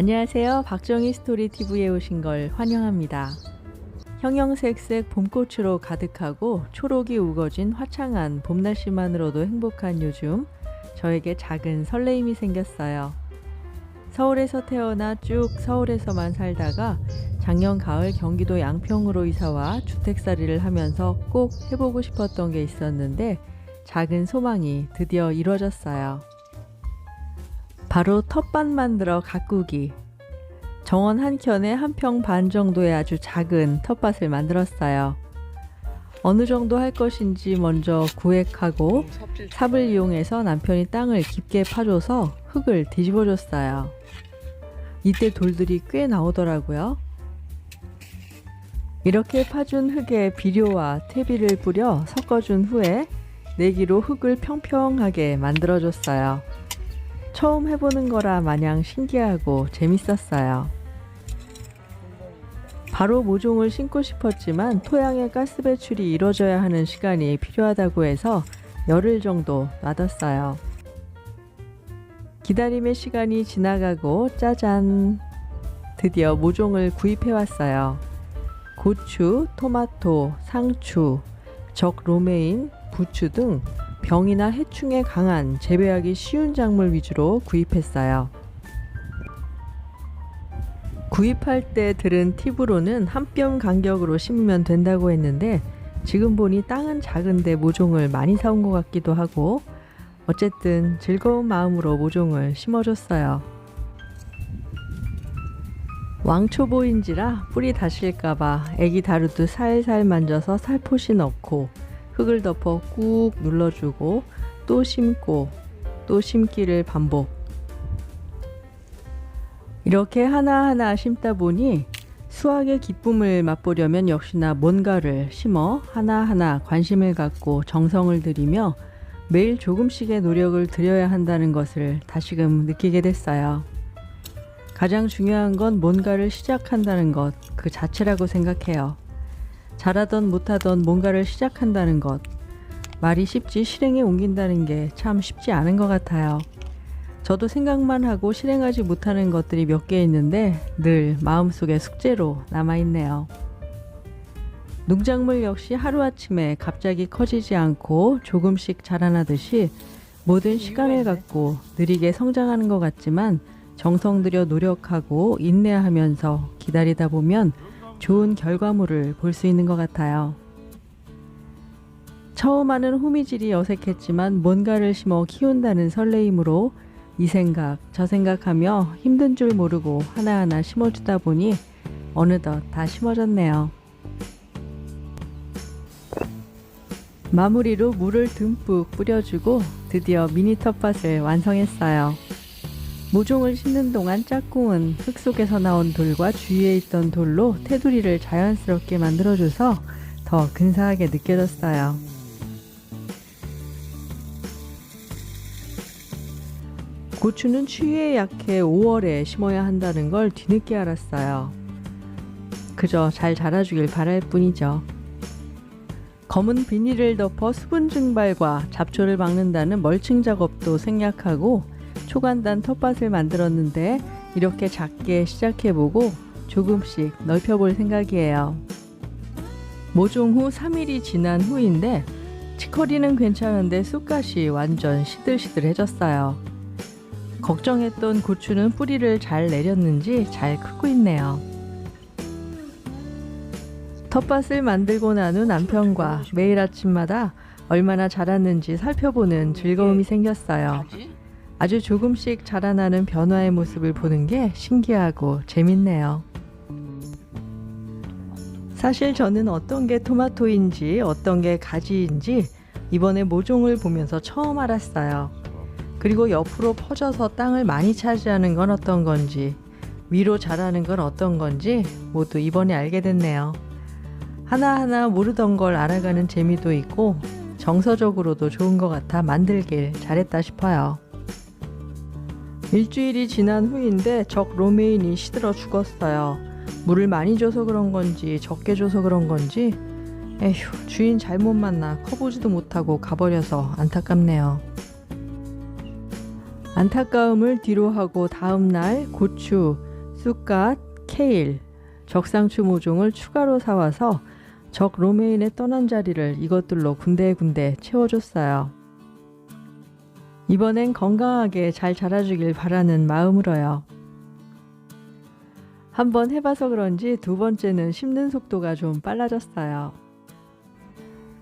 안녕하세요. 박정희 스토리 TV에 오신 걸 환영합니다. 형형색색 봄꽃으로 가득하고 초록이 우거진 화창한 봄 날씨만으로도 행복한 요즘 저에게 작은 설레임이 생겼어요. 서울에서 태어나 쭉 서울에서만 살다가 작년 가을 경기도 양평으로 이사와 주택살이를 하면서 꼭 해보고 싶었던 게 있었는데 작은 소망이 드디어 이루어졌어요. 바로 텃밭 만들어 가꾸기. 정원 한 켠에 한 평 반 정도의 아주 작은 텃밭을 만들었어요. 어느 정도 할 것인지 먼저 구획하고 삽을 이용해서 남편이 땅을 깊게 파줘서 흙을 뒤집어 줬어요. 이때 돌들이 꽤 나오더라고요. 이렇게 파준 흙에 비료와 퇴비를 뿌려 섞어준 후에 내기로 흙을 평평하게 만들어줬어요. 처음 해보는 거라 마냥 신기하고 재밌었어요. 바로 모종을 심고 싶었지만 토양의 가스 배출이 이루어져야 하는 시간이 필요하다고 해서 열흘 정도 놔뒀어요. 기다림의 시간이 지나가고 짜잔! 드디어 모종을 구입해 왔어요. 고추, 토마토, 상추, 적 로메인, 부추 등 병이나 해충에 강한 재배하기 쉬운 작물 위주로 구입했어요. 구입할 때 들은 팁으로는 한 뼘 간격으로 심으면 된다고 했는데 지금 보니 땅은 작은데 모종을 많이 사온 것 같기도 하고 어쨌든 즐거운 마음으로 모종을 심어줬어요. 왕초보인지라 뿌리 다실까봐 애기 다루듯 살살 만져서 살포시 넣고 흙을 덮어 꾹 눌러주고 또 심고 또 심기를 반복. 이렇게 하나하나 심다 보니 수확의 기쁨을 맛보려면 역시나 뭔가를 심어 하나하나 관심을 갖고 정성을 들이며 매일 조금씩의 노력을 들여야 한다는 것을 다시금 느끼게 됐어요. 가장 중요한 건 뭔가를 시작한다는 것 그 자체라고 생각해요. 잘하던 못하던 뭔가를 시작한다는 것. 말이 쉽지 실행에 옮긴다는 게 참 쉽지 않은 것 같아요. 저도 생각만 하고 실행하지 못하는 것들이 몇 개 있는데 늘 마음속에 숙제로 남아있네요. 농작물 역시 하루아침에 갑자기 커지지 않고 조금씩 자라나듯이 모든 시간을 갖고 느리게 성장하는 것 같지만 정성 들여 노력하고 인내하면서 기다리다 보면 좋은 결과물을 볼 수 있는 것 같아요. 처음 하는 호미질이 어색했지만 뭔가를 심어 키운다는 설레임으로 이 생각, 저 생각하며 힘든 줄 모르고 하나하나 심어주다 보니 어느덧 다 심어졌네요. 마무리로 물을 듬뿍 뿌려주고 드디어 미니 텃밭을 완성했어요. 모종을 심는 동안 짝꿍은 흙 속에서 나온 돌과 주위에 있던 돌로 테두리를 자연스럽게 만들어줘서 더 근사하게 느껴졌어요. 고추는 추위에 약해 5월에 심어야 한다는 걸 뒤늦게 알았어요. 그저 잘 자라주길 바랄 뿐이죠. 검은 비닐을 덮어 수분 증발과 잡초를 막는다는 멀칭 작업도 생략하고 초간단 텃밭을 만들었는데 이렇게 작게 시작해보고 조금씩 넓혀볼 생각이에요. 모종 후 3일이 지난 후인데 치커리는 괜찮은데 쑥갓이 완전 시들시들해졌어요. 걱정했던 고추는 뿌리를 잘 내렸는지 잘 크고 있네요. 텃밭을 만들고 난 후 남편과 매일 아침마다 얼마나 자랐는지 살펴보는 즐거움이 생겼어요. 아주 조금씩 자라나는 변화의 모습을 보는 게 신기하고 재밌네요. 사실 저는 어떤 게 토마토인지 어떤 게 가지인지 이번에 모종을 보면서 처음 알았어요. 그리고 옆으로 퍼져서 땅을 많이 차지하는 건 어떤 건지 위로 자라는 건 어떤 건지 모두 이번에 알게 됐네요. 하나하나 모르던 걸 알아가는 재미도 있고 정서적으로도 좋은 것 같아 만들길 잘했다 싶어요. 일주일이 지난 후인데 적 로메인이 시들어 죽었어요. 물을 많이 줘서 그런 건지 적게 줘서 그런 건지 에휴 주인 잘못 만나 커보지도 못하고 가버려서 안타깝네요. 안타까움을 뒤로 하고 다음 날 고추, 쑥갓, 케일, 적상추 모종을 추가로 사와서 적 로메인에 떠난 자리를 이것들로 군데군데 채워줬어요. 이번엔 건강하게 잘 자라주길 바라는 마음으로요. 한번 해봐서 그런지 두 번째는 심는 속도가 좀 빨라졌어요.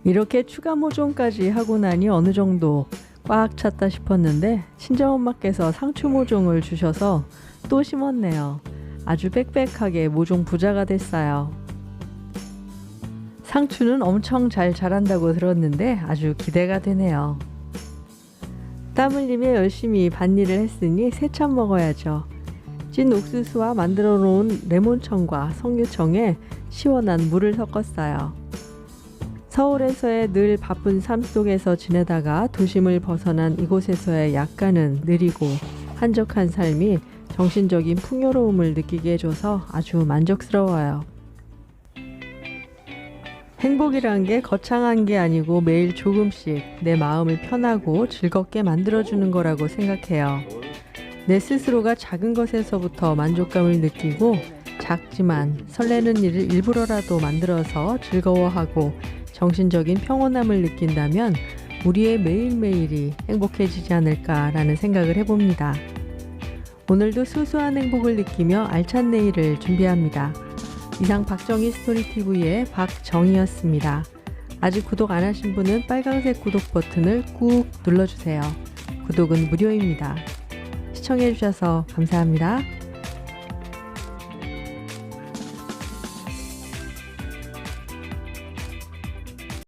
이렇게 추가 모종까지 하고 나니 어느 정도 꽉 찼다 싶었는데 친정엄마께서 상추 모종을 주셔서 또 심었네요. 아주 빽빽하게 모종 부자가 됐어요. 상추는 엄청 잘 자란다고 들었는데 아주 기대가 되네요. 땀 흘리며 열심히 밭일을 했으니 새참 먹어야죠. 찐 옥수수와 만들어 놓은 레몬청과 석류청에 시원한 물을 섞었어요. 서울에서의 늘 바쁜 삶 속에서 지내다가 도심을 벗어난 이곳에서의 약간은 느리고 한적한 삶이 정신적인 풍요로움을 느끼게 해줘서 아주 만족스러워요. 행복이란 게 거창한 게 아니고 매일 조금씩 내 마음을 편하고 즐겁게 만들어주는 거라고 생각해요. 내 스스로가 작은 것에서부터 만족감을 느끼고 작지만 설레는 일을 일부러라도 만들어서 즐거워하고 정신적인 평온함을 느낀다면 우리의 매일매일이 행복해지지 않을까라는 생각을 해봅니다. 오늘도 소소한 행복을 느끼며 알찬 내일을 준비합니다. 이상 박정희 스토리TV의 박정희였습니다. 아직 구독 안 하신 분은 빨간색 구독 버튼을 꾹 눌러주세요. 구독은 무료입니다. 시청해주셔서 감사합니다.